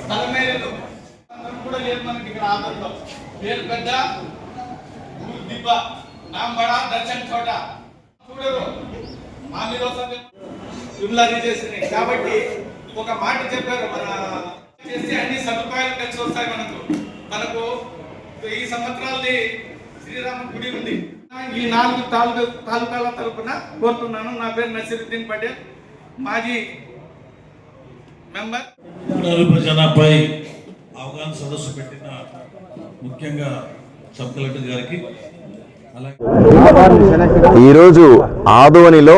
స్థలమే అందరం కూడా లేదు మనకి ఇక్కడ ఆంధ్రలో పేరు పెద్ద ఊరు దిబ్బ. నాంబడ దర్శన్ చోట చూడరు. మా మీద వస్తుంది జుమ్లా చేసింది కాబట్టి ఒక మాట చెప్పారు మన చేసి అన్ని సదుపాయాలు కలిసి వస్తాయి మనకు. మనకు ఈ సంవత్సరాలది శ్రీరామ గుడి ఉంది. ఈ నాలుగు తాలూకా తాలూకాల తరపున కోరుతున్నాను. నా పేరు నసీరుద్దీన్ పటేల్. మాజీ మెంబర్ అవగాహన సదస్సు పెట్టిన ముఖ్యంగా సబ్ కలెక్టర్ గారికి అలాగే ఈరోజు ఆదోనిలో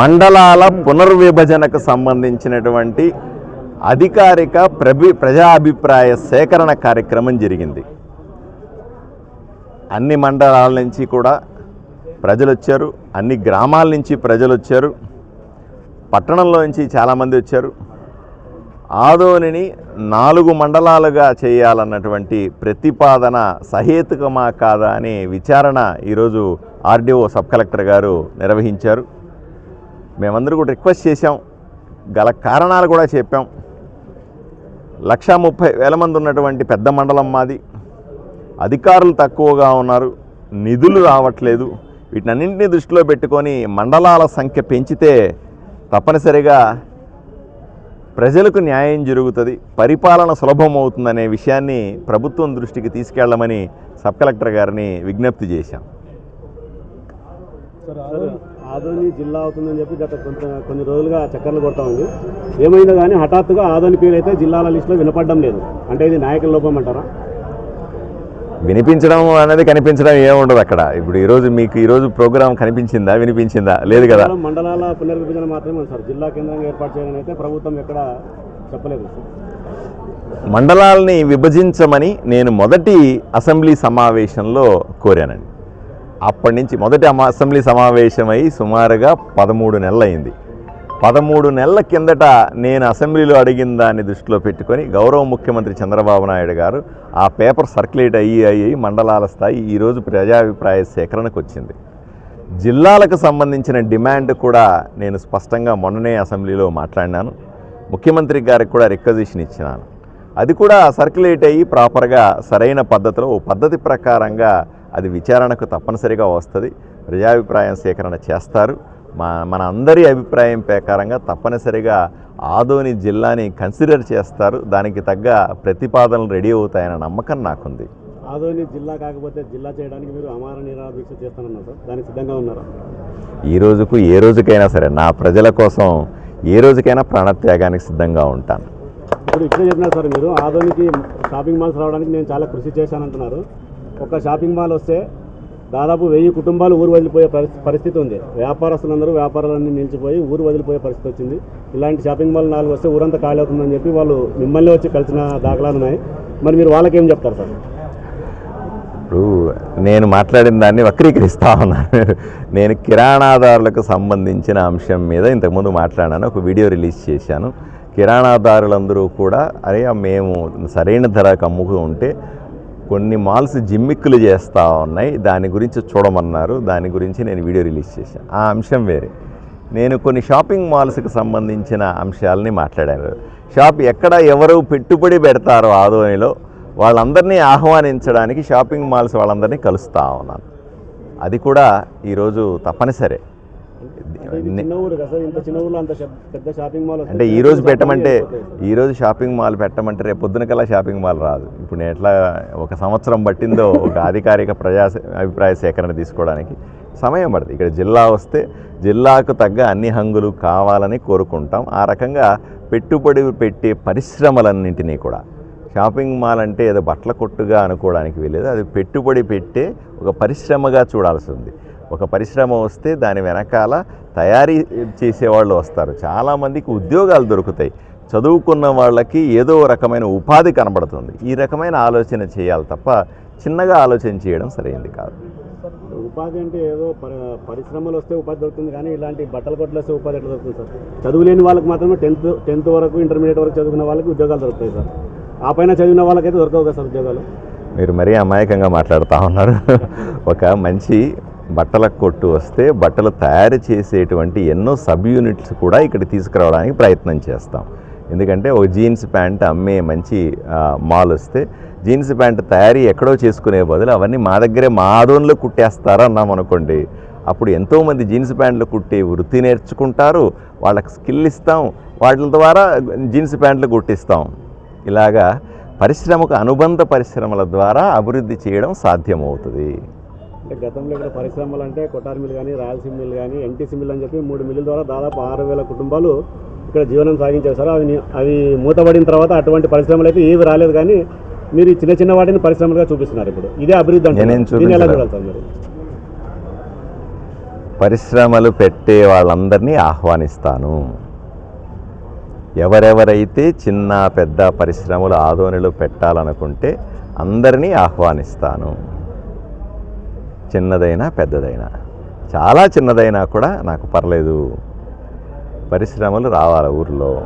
మండలాల పునర్విభజనకు సంబంధించినటువంటి అధికారిక ప్రభి ప్రజాభిప్రాయ సేకరణ కార్యక్రమం జరిగింది. అన్ని మండలాల నుంచి కూడా ప్రజలు వచ్చారు అన్ని గ్రామాల నుంచి ప్రజలు వచ్చారు పట్టణంలో నుంచి చాలామంది వచ్చారు. ఆదోనిని నాలుగు మండలాలుగా చేయాలన్నటువంటి ప్రతిపాదన సహేతుకమా కాదా అనే విచారణ ఈరోజు ఆర్డీఓ సబ్ కలెక్టర్ గారు నిర్వహించారు. మేమందరూ కూడా రిక్వెస్ట్ చేశాం. గల కారణాలు కూడా చెప్పాం. లక్షా ముప్పై వేల మంది ఉన్నటువంటి పెద్ద మండలం మాది. అధికారులు తక్కువగా ఉన్నారు. నిధులు రావట్లేదు. వీటినన్నింటినీ దృష్టిలో పెట్టుకొని మండలాల సంఖ్య పెంచితే తప్పనిసరిగా ప్రజలకు న్యాయం జరుగుతుంది పరిపాలన సులభం అవుతుందనే విషయాన్ని ప్రభుత్వం దృష్టికి తీసుకెళ్ళమని సబ్ కలెక్టర్ గారిని విజ్ఞప్తి చేశాం. ఆదోని జిల్లా అవుతుందని చెప్పి గత కొంత కొన్ని రోజులుగా చక్కర్లు కొడతా ఉంది. ఏమైందో కానీ హఠాత్తుగా ఆదోని పేరు అయితే జిల్లాల లిస్టులో వినపడడం లేదు. అంటే ఇది నాయకుల లోపం అంటారా? వినిపించడం అనేది కనిపించడం ఏముండదు అక్కడ. ఇప్పుడు ఈరోజు మీకు ఈరోజు ప్రోగ్రాం కనిపించిందా? వినిపించిందా? లేదు కదా. మండలాల పునర్విభజన మాత్రమే సార్. జిల్లా కేంద్రంగా ఏర్పాటు చేయాలని అయితే ప్రభుత్వం ఎక్కడ చెప్పలేదు మండలాల్ని విభజించమని నేను మొదటి అసెంబ్లీ సమావేశంలో కోరానండి. అప్పటి నుంచి మొదటి అసెంబ్లీ సమావేశమై సుమారుగా పదమూడు నెలలు అయింది పదమూడు నెలల కిందట నేను అసెంబ్లీలో అడిగిన దాన్ని దృష్టిలో పెట్టుకొని గౌరవ ముఖ్యమంత్రి చంద్రబాబు నాయుడు గారు ఆ పేపర్ సర్క్యులేట్ అయ్యి అయ్యి మండలాల స్థాయి ఈరోజు ప్రజాభిప్రాయ సేకరణకు వచ్చింది. జిల్లాలకు సంబంధించిన డిమాండ్ కూడా నేను స్పష్టంగా మొన్ననే అసెంబ్లీలో మాట్లాడినాను. ముఖ్యమంత్రి గారికి కూడా రిక్వజిషన్ ఇచ్చినాను. అది కూడా సర్క్యులేట్ అయ్యి ప్రాపర్గా సరైన పద్ధతిలో ఓ పద్ధతి ప్రకారంగా అది విచారణకు తప్పనిసరిగా వస్తుంది. ప్రజాభిప్రాయం సేకరణ చేస్తారు. మన అందరి అభిప్రాయం ప్రకారంగా తప్పనిసరిగా ఆదోని జిల్లాని కన్సిడర్ చేస్తారు. దానికి తగ్గ ప్రతిపాదనలు రెడీ అవుతాయన్న నమ్మకం నాకుంది. ఆదోని జిల్లా కాకపోతే జిల్లా చేయడానికి మీరు అమార నిరాహార దీక్ష చేస్తానన్నారు సార్? దానికి సిద్ధంగా ఉన్నారా? ఈ రోజుకు ఏ రోజుకైనా సరే నా ప్రజల కోసం ఏ రోజుకైనా ప్రాణత్యాగానికి సిద్ధంగా ఉంటాను. ఇప్పుడు ఇప్పుడే చెప్పినారు సార్ మీరు. ఆదోనికి షాపింగ్ మాల్స్ రావడానికి నేను చాలా కృషి చేశానంటున్నారు. ఒక షాపింగ్ మాల్ వస్తే దాదాపు వెయ్యి కుటుంబాలు ఊరు వదిలిపోయే పరిస్థితి పరిస్థితి ఉంది. వ్యాపారస్తులందరూ వ్యాపారాలన్నీ నిలిచిపోయి ఊరు వదిలిపోయే పరిస్థితి వచ్చింది. ఇలాంటి షాపింగ్ మాల్ నాలుగు వస్తే ఊరంతా ఖాళీ అవుతుందని చెప్పి వాళ్ళు మిమ్మల్ని వచ్చి కలిసిన దాఖలాలు ఉన్నాయి. మరి మీరు వాళ్ళకేం చెప్తారు సార్? ఇప్పుడు నేను మాట్లాడిన దాన్ని వక్రీకరిస్తా ఉన్నాను నేను కిరాణాదారులకు సంబంధించిన అంశం మీద ఇంతకుముందు మాట్లాడాను ఒక వీడియో రిలీజ్ చేశాను. కిరాణాదారులందరూ కూడా అరే మేము సరైన ధరకు అమ్ముకు ఉంటే కొన్ని మాల్స్ జిమ్మిక్కులు చేస్తూ ఉన్నాయి. దాని గురించి చూడమన్నారు. దాని గురించి నేను వీడియో రిలీజ్ చేశాను. ఆ అంశం వేరే. నేను కొన్ని షాపింగ్ మాల్స్కి సంబంధించిన అంశాలని మాట్లాడాను. షాప్ ఎక్కడ ఎవరు పెట్టుబడి పెడతారో ఆదోనిలో వాళ్ళందరినీ ఆహ్వానించడానికి షాపింగ్ మాల్స్ వాళ్ళందరినీ కలుస్తూ ఉన్నాను. అది కూడా ఈరోజు తప్పనిసరే. అంటే ఈ రోజు పెట్టమంటే ఈ రోజు షాపింగ్ మాల్ పెట్టమంటే రేపు పొద్దున కల్లా షాపింగ్ మాల్ రాదు. ఇప్పుడు నేను ఎట్లా ఒక సంవత్సరం పట్టిందో ఒక అధికారిక ప్రజా అభిప్రాయ సేకరణ తీసుకోవడానికి సమయం పడుతుంది. ఇక్కడ జిల్లా వస్తే జిల్లాకు తగ్గ అన్ని హంగులు కావాలని కోరుకుంటాం. ఆ రకంగా పెట్టుబడి పెట్టే పరిశ్రమలన్నింటినీ కూడా షాపింగ్ మాల్ అంటే ఏదో బట్టల కొట్టుగా అనుకోవడానికి వీలేదు అది పెట్టుబడి పెట్టే ఒక పరిశ్రమగా చూడాల్సి ఉంది. ఒక పరిశ్రమ వస్తే దాని వెనకాల తయారీ చేసేవాళ్ళు వస్తారు. చాలామందికి ఉద్యోగాలు దొరుకుతాయి. చదువుకున్న వాళ్ళకి ఏదో రకమైన ఉపాధి కనబడుతుంది. ఈ రకమైన ఆలోచన చేయాలి తప్ప చిన్నగా ఆలోచన చేయడం సరైంది కాదు. ఉపాధి అంటే ఏదో పరి- పరిశ్రమలు వస్తే ఉపాధి దొరుకుతుంది కానీ ఇలాంటి బట్టల కొట్లు వస్తే ఉపాధి ఎట్లా దొరుకుతుంది సార్? చదువు లేని వాళ్ళకి మాత్రమే టెన్త్ టెన్త్ వరకు ఇంటర్మీడియట్ వరకు చదువుకున్న వాళ్ళకి ఉద్యోగాలు దొరుకుతాయి సార్. ఆ పైన చదివిన వాళ్ళకైతే దొరకవు కదా సార్ ఉద్యోగాలు? మీరు మరీ అమాయకంగా మాట్లాడుతూ ఉన్నారు. ఒక మంచి బట్టల కొట్టు వస్తే బట్టలు తయారు చేసేటువంటి ఎన్నో సబ్ యూనిట్స్ కూడా ఇక్కడ తీసుకురావడానికి ప్రయత్నం చేస్తాం. ఎందుకంటే ఒక జీన్స్ ప్యాంట్ అమ్మే మంచి మాల్ వస్తే జీన్స్ ప్యాంట్ తయారీ ఎక్కడో చేసుకునే బదులు అవన్నీ మా దగ్గరే మా ఆదోన్లో కుట్టేస్తారా అన్నాం అనుకోండి. అప్పుడు ఎంతోమంది జీన్స్ ప్యాంట్లు కుట్టే వృత్తి నేర్చుకుంటారు. వాళ్ళకి స్కిల్ ఇస్తాం. వాటి ద్వారా జీన్స్ ప్యాంట్లు కుట్టిస్తాం. ఇలాగా పరిశ్రమకు అనుబంధ పరిశ్రమల ద్వారా అభివృద్ధి చేయడం సాధ్యమవుతుంది. అంటే గతంలో ఇక్కడ పరిశ్రమలు అంటే కొట్టారి మిల్ కానీ రాయలసీమ మిల్ కానీ ఎన్టీసీ మిల్ అని చెప్పి మూడు మిల్లుల ద్వారా దాదాపు ఆరు వేల కుటుంబాలు ఇక్కడ జీవనం సాగించారు సార్ అవి అవి మూతపడిన తర్వాత అటువంటి పరిశ్రమలు అయితే ఏవి రాలేదు కానీ మీరు ఈ చిన్న చిన్న వాటిని పరిశ్రమలుగా చూపిస్తున్నారు ఇప్పుడు. ఇదే అభివృద్ధి అంటే పరిశ్రమలు పెట్టే వాళ్ళందరినీ ఆహ్వానిస్తాను. ఎవరెవరైతే చిన్న పెద్ద పరిశ్రమలు ఆదోనిలో పెట్టాలనుకుంటే అందరినీ ఆహ్వానిస్తాను. చిన్నదైనా పెద్దదైనా. చాలా చిన్నదైనా కూడా నాకు పర్లేదు. పరిశ్రమలు రావాలి ఊర్లో?